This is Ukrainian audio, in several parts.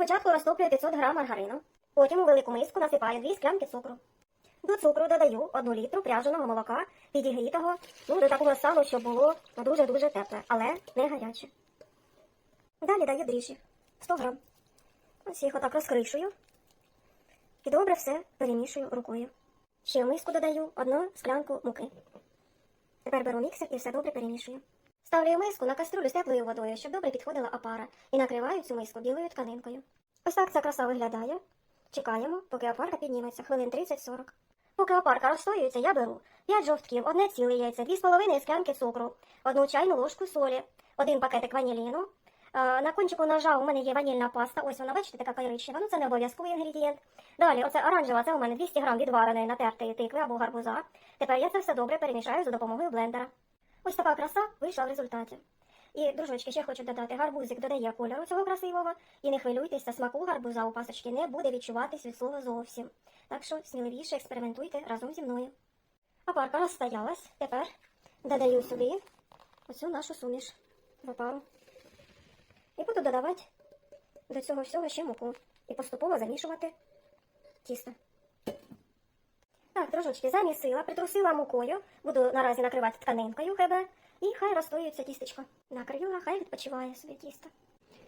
Спочатку розтоплюю 500 г маргарину, потім у велику миску насипаю 2 склянки цукру. До цукру додаю 1 літру пряженого молока, підігрітого, ну, до такого стану, щоб було дуже-дуже тепле, але не гаряче. Далі даю дріжджі 100 грам. Ось їх отак розкришую і добре все перемішую рукою. Ще в миску додаю одну склянку муки. Тепер беру міксер і все добре перемішую. Ставлю миску на каструлю з теплою водою, щоб добре підходила опара, і накриваю цю миску білою тканинкою. Ось так ця краса виглядає. Чекаємо, поки опарка підніметься, хвилин 30-40. Поки опарка розстоюється, я беру 5 жовтків, одне ціле яйце, 2,5 склянки цукру, одну чайну ложку солі, один пакетик ваніліну. Е, На кончику ножа у мене є ванільна паста. Ось вона, бачите, така коричнева. Ну це не обов'язковий інгредієнт. Далі, оце оранжева, це у мене 200 грам відвареної натертої тикви або гарбуза. Тепер я це все добре перемішаю за допомогою блендера. Ось така краса вийшла в результаті. І, дружочки, ще хочу додати, гарбузик додає кольору цього красивого. І не хвилюйтеся, смаку гарбуза у пасочки не буде відчуватись від слова зовсім. Так що сміливіше експериментуйте разом зі мною. Опарка розстоялась. Тепер додаю сюди оцю нашу суміш в опару. І буду додавати до цього всього ще муку. І поступово замішувати тісто. Так, дружочки, замісила, притрусила мукою. Буду наразі накривати тканинкою хебе. І хай розстоюється тістечко. Накрила, хай відпочиває собі тісто.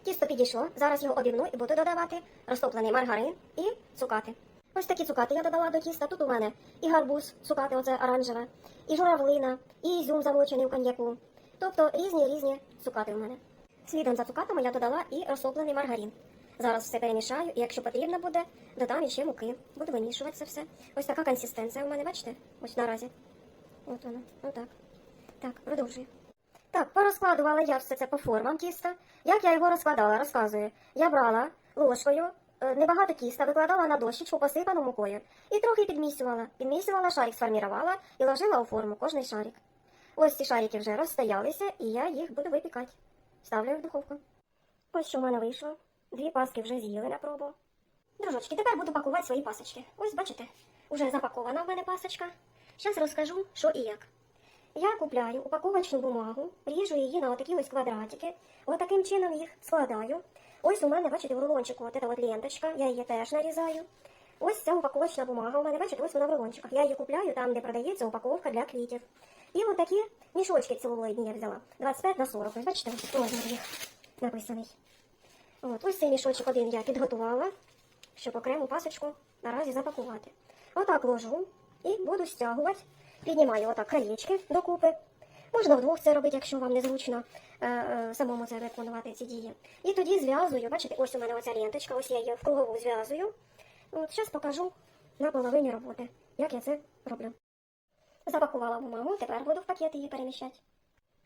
Тісто підійшло, зараз його обівну і буду додавати розтоплений маргарин і цукати. Ось такі цукати я додала до тіста. Тут у мене і гарбуз, цукати, оце оранжеве, і журавлина, і ізюм замочений у коньяку. Тобто різні різні цукати у мене. Слідом за цукатами я додала і розтоплений маргарин. Зараз все перемішаю, і якщо потрібно буде, додам іще муки. Буду вимішувати це все. Ось така консистенція у мене, бачите? Ось наразі. От вона. Отак. Так, продовжую. Так, порозкладувала я все це по формам тіста. Як я його розкладала, розказую. Я брала ложкою е, небагато тіста, викладала на дощечку, посипану мукою. І трохи підмісювала. Підмісювала, шарик сформірувала і ложила у форму кожний шарик. Ось ці шарики вже розстоялися, і я їх буду випікати. Ставлю в духовку. Ось що в мене вийшло. Дві паски вже з'їли на пробу. Дружочки, тепер буду пакувати свої пасочки. Ось бачите, уже запакована в мене пасочка. Зараз розкажу, що і як. Я купляю упаковочну бумагу, ріжу її на отакі ось квадратики. Отаким чином їх складаю. Ось у мене, бачите, в рулончику от от ленточка, я її теж нарізаю. Ось ця упаковочна бумага. У мене, бачите, ось вона в рулончиках. Я її купляю там, де продається упаковка для квітів. І от такі мішочки целулоїдні я взяла. 25 на 40. Ось бачите, розмір їх написаний. От, ось цей мішочок один я підготувала, щоб окрему пасочку наразі запакувати. Отак ложу і буду стягувати. Піднімаю отак краєчки докупи. Можна вдвох це робити, якщо вам незручно е, е, самому це виконувати ці дії. І тоді зв'язую, бачите, ось у мене оця ленточка, ось я її в кругову зв'язую. От зараз покажу на половині роботи, як я це роблю. Запакувала бумагу, тепер буду в пакет її переміщати.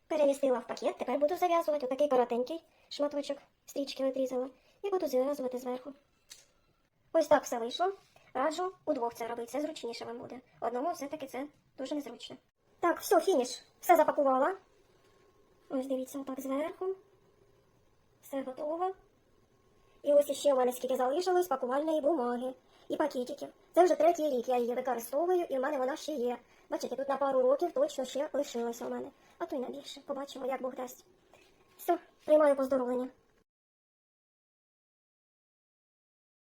Перемістила в пакет, тепер буду зав'язувати отакий коротенький шматочок, стрічки відрізала, і буду зв'язувати зверху. Ось так все вийшло. Раджу удвох це робити, це зручніше вам буде. Одному все-таки це дуже незручно. Так, все, фініш. Все запакувала. Ось дивіться, отак зверху. Все готово. І ось іще у мене скільки залишилось пакувальної бумаги і пакетиків. Це вже третій рік я її використовую, і в мене вона ще є. Бачите, тут на пару років точно ще лишилося у мене. А то й на більше. Побачимо, як Бог дасть. Все, приймаю поздоровлення.